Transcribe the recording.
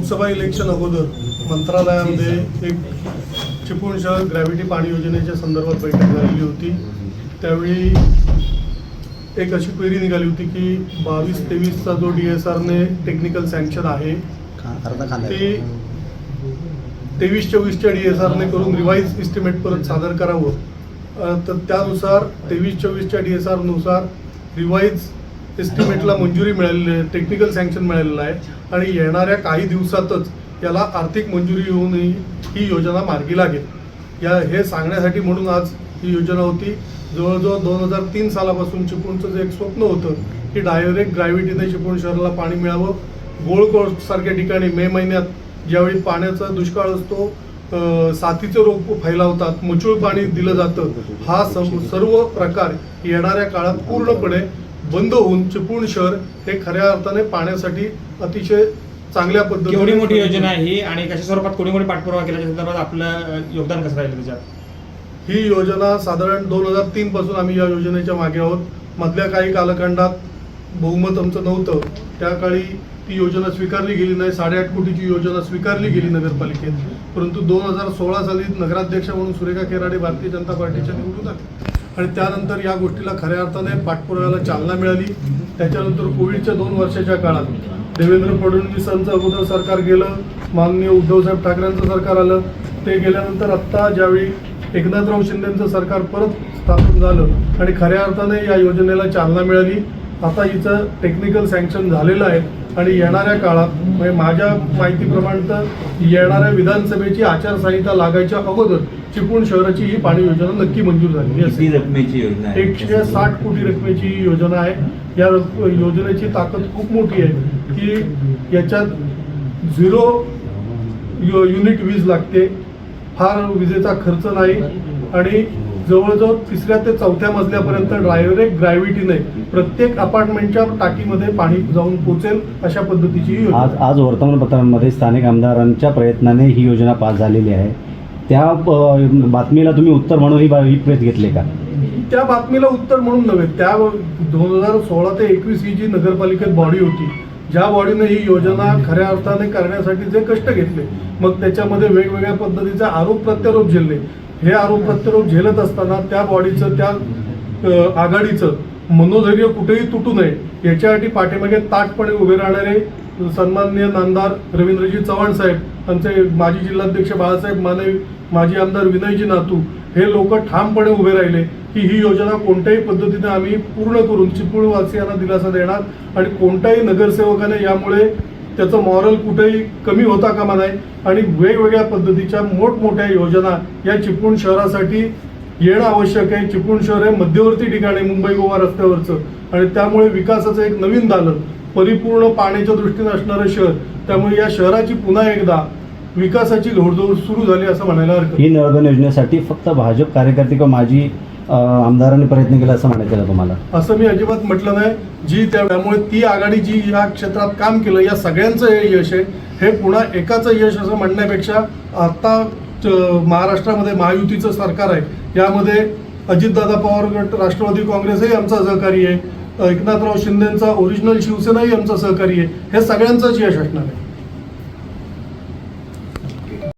Lok Sabha election अगोदर मंत्रालयामध्ये एक चिपळूण शहर ग्रॅव्हिटी पाणी योजनेच्या संदर्भात बैठक झालेली होती. त्यावेळी एक अशी क्वेरी निघाली होती की बावीस तेवीसचा जो डी एस आरने टेक्निकल सँक्शन आहे ते तेवीस चोवीसच्या डी एस आरने करून रिवाईज इस्टिमेट परत सादर करावं. तर त्यानुसार तेवीस चोवीसच्या डी एस आरनुसार रिवाईज एस्टिमेटला मंजुरी मिळालेली आहे टेक्निकल सँक्शन मिळालेलं आहे आणि येणाऱ्या काही दिवसातच याला आर्थिक मंजुरी होऊनही ही योजना मार्गी लागेल. या हे सांगण्यासाठी म्हणून आज ही योजना होती. जवळजवळ दोन हजार तीन सालापासून चिपळूणचं जे एक स्वप्न होतं की डायरेक्ट ग्रॅव्हिटीने चिपळूण शहराला पाणी मिळावं. गोळकोट सारख्या ठिकाणी मे महिन्यात ज्यावेळी पाण्याचा दुष्काळ असतो साथीचे रोग फैलावतात मुचूळ पाणी दिलं जातं. हा सर्व प्रकार येणाऱ्या काळात पूर्णपणे बंद होऊन चिपळूण शहर हे खऱ्या अर्थाने पाण्यासाठी अतिशय चांगल्या पद्धतीने केवढी मोठी योजना आहे ही आणि कशा स्वरूपात कोणी कोणी पाठपुरावा केल्याच्या संदर्भात आपलं योगदान कसं राहिलं त्याच्यात? ही योजना साधारण दोन हजार तीन पासून आम्ही या योजनेच्या मागे आहोत. मधल्या काही कालखंडात बहुमत आमचं नव्हतं. त्या काळी ती योजना स्वीकारली गेली नाही. साडेआठ कोटीची योजना स्वीकारली गेली नगरपालिकेत. परंतु दोन हजार सोळा साली नगराध्यक्ष म्हणून सुरेखा केराडे भारतीय जनता पार्टीच्या निवडून आले. आणि त्यानंतर या गोष्टीला खऱ्या अर्थाने पाठपुराव्याला चालना मिळाली. त्याच्यानंतर कोविडच्या दोन वर्षाच्या काळात देवेंद्र फडणवीसांचं अगोदर सरकार गेलं माननीय उद्धवसाहेब ठाकरेंचं सरकार आलं. ते गेल्यानंतर आत्ता ज्यावेळी एकनाथराव शिंदेचं सरकार परत स्थापन झालं आणि खऱ्या अर्थाने या योजनेला चालना मिळाली. आता हिचं टेक्निकल सँक्शन झालेलं आहे आणि येणाऱ्या काळात म्हणजे माझ्या माहितीप्रमाणे तर येणाऱ्या विधानसभेची आचारसंहिता लागायच्या अगोदर चिपळूण शहराची ही पाणी योजना नक्की मंजूर झालेली असेल रकमेची योजना आहे? एकशे साठ कोटी रकमेची ही योजना आहे. या योजनेची ताकद खूप मोठी आहे की याच्यात झिरो यु- युनिट वीज लागते. फार विजेचा खर्च नाही. आणि जवळजवळ तिसऱ्या ते चौथ्या मजल्यापर्यंत डायरेक्ट ग्रॅव्हिटीने प्रत्येक अपार्टमेंटच्या टाकीमध्ये पाणी जाऊन पोचेल अशा पद्धतीची ही योजना. आज. आज वर्तमानपत्रांमध्ये स्थानिक आमदारांच्या प्रयत्नाने ही योजना पास झालेली आहे. त्या बातमीला तुम्ही उत्तर म्हणून ही बा- ही प्रेस घेतले का? त्या बातमीला उत्तर म्हणून नव्हे. त्या दोन हजार सोळा ते एकवीस ही जी नगरपालिकेत बॉडी होती ज्या बॉडीने ही योजना खऱ्या अर्थाने करण्यासाठी जे कष्ट घेतले मग त्याच्यामध्ये वेगवेगळ्या पद्धतीचे आरोप प्रत्यारोप झेलले. हे आरोप प्रत्यारोप झेलत असताना त्या बॉडीचं त्या आघाडीचं मनोधैर्य कुठेही तुटू नये याच्यासाठी पाठीमागे ताटपणे उभे राहणारे सन्माननीय नामदार रवींद्रजी चव्हाण साहेब आमचे माजी जिल्हाध्यक्ष बाळासाहेब माने माजी आमदार विनयजी नातू हे लोक ठामपणे उभे राहिले की ही योजना कोणत्याही पद्धतीने आम्ही पूर्ण करून चिपळूणवासियांना दिलासा देणार आणि कोणत्याही नगरसेवकाने यामुळे त्याचं मॉरल कुठेही कमी होता कामा नाही आणि वेगवेगळ्या पद्धतीच्या मोठमोठ्या योजना या चिपळूण शहरासाठी येणं आवश्यक आहे. चिपळूण शहर हे मध्यवर्ती ठिकाणी मुंबई गोवा रस्त्यावरचं. आणि त्यामुळे विकासाचं एक नवीन दालन परिपूर्ण पाण्याच्या दृष्टीने असणारं शहर त्यामुळे या शहराची पुन्हा एकदा विकासाची घोडदौड सुरू झाली असं म्हणायला हरकत. ही नळबन योजनेसाठी फक्त भाजप कार्यकर्ते किंवा माजी अ, आमदारांनी प्रयत्न केला असं म्हणायचं तुम्हाला? असं मी अजिबात म्हटलं नाही. जी त्या- त्यामुळे ती आघाडी जी या क्षेत्रात काम केलं या सगळ्यांचं हे यश आहे. हे पुन्हा एकाचं यश असं म्हणण्यापेक्षा आता महाराष्ट्रामध्ये महायुतीचं सरकार आहे. यामध्ये अजितदादा पवार गट राष्ट्रवादी काँग्रेसही आमचा सहकारी आहे. एकनाथराव शिंदेंचा ओरिजिनल शिवसेनाही आमचा सहकारी आहे. हे सगळ्यांचंच यश असणार आहे.